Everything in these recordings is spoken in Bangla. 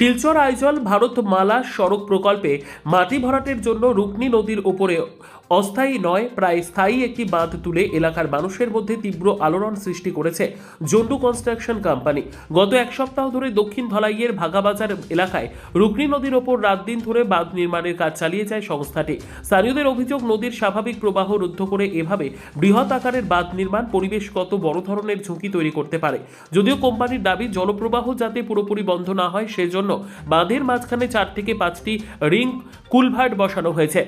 শিলচর আইজল ভারত মালা সড়ক প্রকল্পে মাটি ভরাটের জন্য রুকনি নদীর ওপরে অস্থায়ী নয়, প্রায় স্থায়ী একটি বাঁধ তুলে এলাকার মানুষের মধ্যে তীব্র আলোড়ন সৃষ্টি করেছে জন্ডু কনস্ট্রাকশন কোম্পানি। গত এক সপ্তাহ ধরে দক্ষিণ ধলাইয়ের ভাগাবাজার এলাকায় রুকনি নদীর ওপর রাত দিন ধরে বাঁধ নির্মাণের কাজ চালিয়ে যায় সংস্থাটি। স্থানীয়দের অভিযোগ, নদীর স্বাভাবিক প্রবাহ রুদ্ধ করে এভাবে বৃহৎ আকারের বাঁধ নির্মাণ পরিবেশগত বড় ধরনের ঝুঁকি তৈরি করতে পারে। যদিও কোম্পানির দাবি, জলপ্রবাহ যাতে পুরোপুরি বন্ধ না হয়, সেজন্য বাঁধের মাঝখানে চার থেকে পাঁচটি রিং কুলভার্ট বসানো হয়েছে।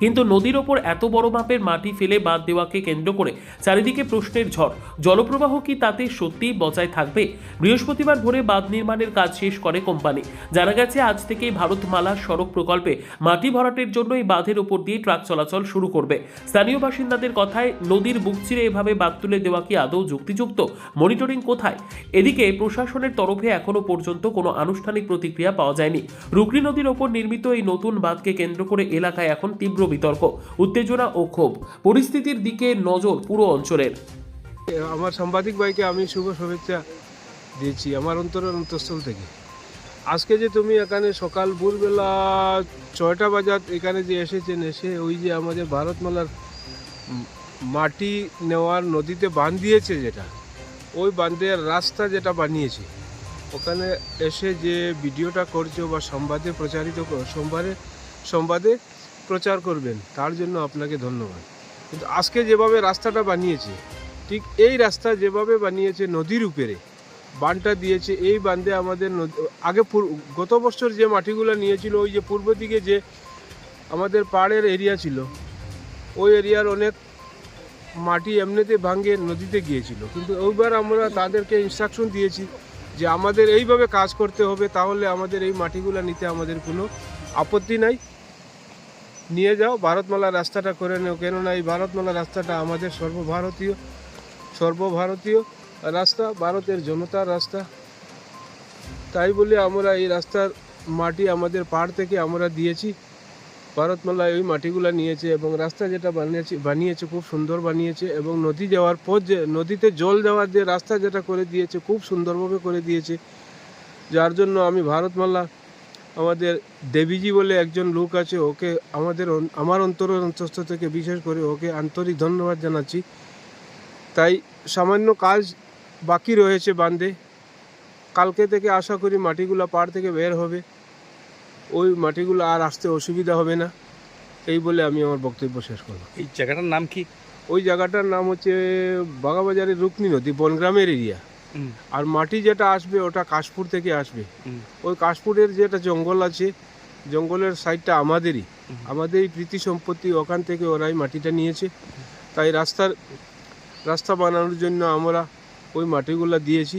কিন্তু নদীর ওপর এত বড় মাপের মাটি ফেলে বাঁধ দেওয়াকে কেন্দ্র করে চারিদিকে প্রশ্নের ঝড়। জলপ্রবাহ কি তাতে সত্যিই বজায় থাকবে? বৃহস্পতিবার ভোরে বাঁধ নির্মাণের কাজ শেষ করে কোম্পানি। জানা গেছে, আজ থেকেই ভারতমালা সড়ক প্রকল্পে মাটি ভরাটের জন্য এই বাঁধের ওপর দিয়ে ট্রাক চলাচল শুরু করবে। স্থানীয় বাসিন্দাদের কথায়, নদীর বুক চিরে এভাবে বাঁধ তুলে দেওয়া কি আদৌ যুক্তিযুক্ত? মনিটরিং কোথায়? এদিকে, প্রশাসনের তরফে এখনও পর্যন্ত কোনো আনুষ্ঠানিক প্রতিক্রিয়া পাওয়া যায়নি। রুকনি নদীর ওপর নির্মিত এই নতুন বাঁধকে কেন্দ্র করে এলাকায় এখন তীব্র বিতর্ক, উত্তেজনা ও ক্ষোভ। পরিস্থিতির দিকে নজর পুরো অঞ্চলের। আমার সাংবাদিক ভাইকে আমি শুভ শুভেচ্ছা দিয়েছি আমার অন্তরের অন্তঃস্থল থেকে। আজকে যে তুমি এখানে সকাল ভোরবেলা ছয়টা বাজার এখানে যে এসেছেন, এসে ওই যে আমাদের ভারতমালার মাটি নেওয়ার নদীতে বাঁধ দিয়েছে যেটা, ওই বাঁধের রাস্তা যেটা বানিয়েছে, ওখানে এসে যে ভিডিওটা করছ বা সংবাদে প্রচারিত সোমবারে সংবাদে প্রচার করবেন, তার জন্য আপনাকে ধন্যবাদ। কিন্তু আজকে যেভাবে রাস্তাটা বানিয়েছে, ঠিক এই রাস্তা যেভাবে বানিয়েছে নদীর উপরে, বানটা দিয়েছে, এই বান্ধে আমাদের আগে গত বছর যে মাটিগুলো নিয়েছিল, ওই যে পূর্ব দিকে যে আমাদের পাড়ের এরিয়া ছিল, ওই এরিয়ার অনেক মাটি এমনিতে ভাঙ্গে নদীতে গিয়েছিল। কিন্তু ওইবার আমরা তাদেরকে ইনস্ট্রাকশন দিয়েছি যে আমাদের এইভাবে কাজ করতে হবে, তাহলে আমাদের এই মাটিগুলো নিতে আমাদের কোনো আপত্তি নাই। নিয়ে যাও ভারতমালা রাস্তাটা করে নেও। কেননা এই ভারতমালা রাস্তাটা আমাদের সর্বভারতীয় সর্বভারতীয় রাস্তা, ভারতের জনতার রাস্তা। তাই বলে আমরা এই রাস্তার মাটি আমাদের পাড় থেকে আমরা দিয়েছি। ভারতমালা ওই মাটিগুলো নিয়েছে এবং রাস্তা যেটা বানিয়েছে বানিয়েছে, খুব সুন্দর বানিয়েছে এবং নদী যাওয়ার পর যে, নদীতে জল দেওয়ার যে রাস্তা যেটা করে দিয়েছে, খুব সুন্দরভাবে করে দিয়েছে। যার জন্য আমি ভারতমালা আমাদের দেবীজি বলে একজন লোক আছে ওকে আমাদের আমার অন্তরের অন্তস্থ থেকে বিশেষ করে ওকে আন্তরিক ধন্যবাদ জানাচ্ছি। তাই সামান্য কাজ বাকি রয়েছে বান্ধে কালকে থেকে আশা করি মাটিগুলো পাড় থেকে বের হবে। ওই মাটিগুলো আর আসতে অসুবিধা হবে না। এই বলে আমি আমার বক্তব্য শেষ করব এই জায়গাটার নাম কি? ওই জায়গাটার নাম হচ্ছে বাগাবাজারের রুকনি নদী বনগ্রামের এরিয়া। আর মাটি যেটা আসবে ওটা কাশপুর থেকে আসবে। ওই কাশপুরের যেটা জঙ্গল আছে জঙ্গলের সাইডটা আমাদেরই। আমাদেরই প্রীতি সম্পত্তি ওখান থেকে ওরাই মাটিটা নিয়েছে। তাই রাস্তার রাস্তা বানানোর জন্য আমরা ওই মাটিগুলা দিয়েছি।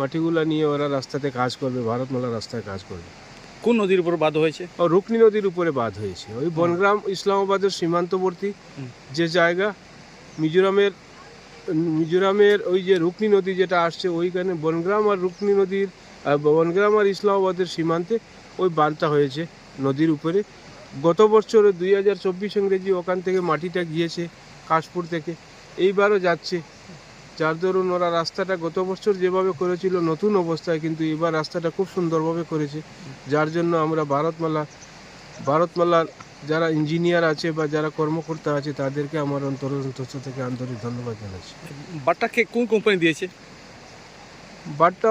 মাটিগুলা নিয়ে ওরা রাস্তাতে কাজ করবে ভারতমালা রাস্তায় কাজ করবে। কোন নদীর উপর বাদ হয়েছে? ও রুকনি নদীর উপরে বাঁধ হয়েছে। ওই বনগ্রাম ইসলামাবাদের সীমান্তবর্তী যে জায়গা মিজোরামের মিজোরামের ওই যে রুকনি নদী যেটা আসছে, ওইখানে বনগ্রাম আর রুকনি নদীর বনগ্রাম আর ইসলামাবাদের সীমান্তে ওই বাঁধটা হয়েছে নদীর উপরে। গত বছর দুই হাজার চব্বিশ ইংরেজি ওখান থেকে মাটিটা গিয়েছে কাশপুর থেকে। এইবারও যাচ্ছে। যার দরুন ওরা রাস্তাটা গত বছর যেভাবে করেছিল নতুন অবস্থায়, কিন্তু এবার রাস্তাটা খুব সুন্দরভাবে করেছে। যার জন্য আমরা ভারতমালা, ভারতমালার যারা ইঞ্জিনিয়ার আছে বা যারা কর্মকর্তা আছে তাদেরকে আমার অন্তর অন্তস্থ থেকে আন্তরিক ধন্যবাদ জানাচ্ছি। বাটটাকে কোন কোম্পানি দিয়েছে? বাটটা